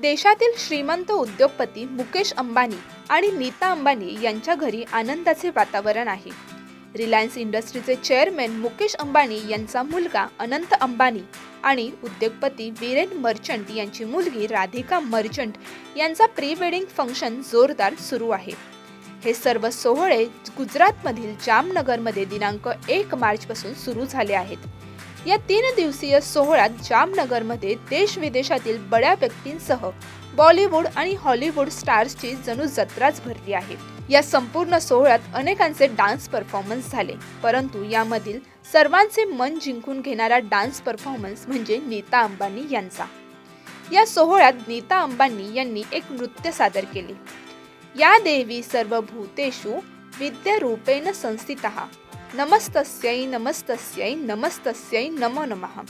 देशातील श्रीमंत उद्योगपती मुकेश अंबानी आणि नीता अंबानी यांच्या घरी आनंदाचे वातावरण आहे. रिलायन्स इंडस्ट्रीचे चेअरमॅन मुकेश अंबानी यांचा मुलगा अनंत अंबानी आणि उद्योगपती वीरेन मर्चंट यांची मुलगी राधिका मर्चंट यांचा प्री वेडिंग फंक्शन जोरदार सुरू आहे. हे सर्व सोहळे गुजरातमधील जामनगरमध्ये दिनांक एक मार्चपासून सुरू झाले आहेत. या तीन दिवसीय सोहळ्यात जामनगरमध्ये देश विदेशातील बड्या व्यक्तींसह बॉलिवूड आणि हॉलिवूड स्टार्सची जणू जत्राच भरली आहे. या संपूर्ण सोहळ्यात अनेकांचे डान्स परफॉर्मन्स झाले. परंतु यामधील सर्वांचे मन जिंकून घेणारा डान्स परफॉर्मन्स म्हणजे नीता अंबानी यांचा. या सोहळ्यात नीता अंबानी यांनी एक नृत्य सादर केले. या देवी सर्व भूतेषु विद्यारूपेण संस्थितः नमस्तस्यै नमस्तस्यै नमस्तस्यै नमो नमः.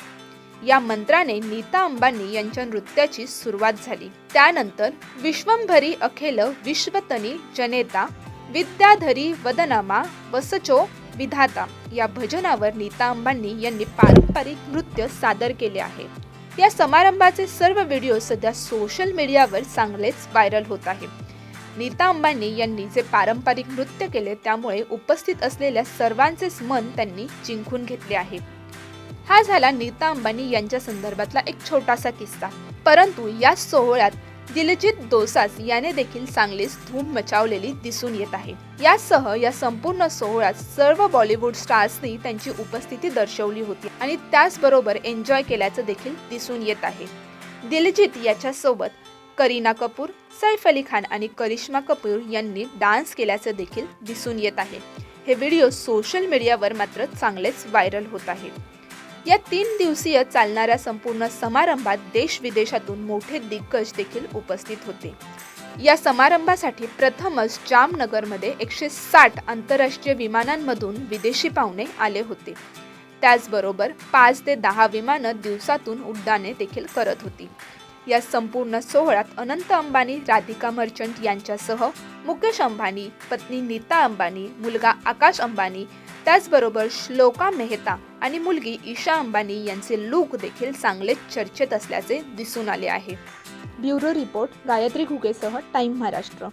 या मंत्राने नीता अंबानी यांच्या नृत्याची सुरुवात झाली. त्यानंतर विश्वंभरी अखेल विश्वतनी जनेता विद्याधरी वदनामा वसचो विधाता या भजनावर नीता अंबानी यांनी पारंपरिक नृत्य सादर केले आहे. या समारंभाचे सर्व व्हिडिओ सध्या सोशल मीडियावर चांगलेच व्हायरल होत आहे नीता अंबानी यांनी जे पारंपरिक नृत्य केले त्यामुळे उपस्थित असलेल्या सर्वांचेच मन त्यांनी जिंकून घेतले आहे. हा झाला नीता अंबानी यांच्या संदर्भातला एक छोटासा किस्सा. परंतु या सोहळ्यात दिलजित दोसाज याने देखील चांगलीच धूम मचावलेली दिसून येत आहे. यासह या संपूर्ण सोहळ्यात सर्व बॉलिवूड स्टार्सनी त्यांची उपस्थिती दर्शवली होती आणि त्याचबरोबर एन्जॉय केल्याचं देखील दिसून येत आहे. दिलजित याच्यासोबत करीना कपूर सैफ अली खान आणि करिश्मा कपूर यांनी डान्स केल्याचं देखील दिसून येत आहे. हे व्हिडिओ सोशल मीडियावर मात्र चांगलेच व्हायरल होत आहे. या तीन दिवसीय चालणाऱ्या संपूर्ण समारंभात देश विदेशातून मोठे दिग्गज देखील उपस्थित होते. या समारंभासाठी प्रथमच जामनगरमध्ये एकशे साठ आंतरराष्ट्रीय विमानांमधून विदेशी पाहुणे आले होते. त्याचबरोबर पाच ते दहा विमानं दिवसातून उड्डाणे देखील करत होती. या संपूर्ण सोहळ्यात अनंत अंबानी राधिका मर्चंट यांच्यासह मुकेश अंबानी पत्नी नीता अंबानी मुलगा आकाश अंबानी त्याचबरोबर श्लोका मेहता आणि मुलगी ईशा अंबानी यांचे लूक देखील चांगले चर्चेत असल्याचे दिसून आले आहे. ब्युरो रिपोर्ट गायत्री घुगेसह टाइम महाराष्ट्र.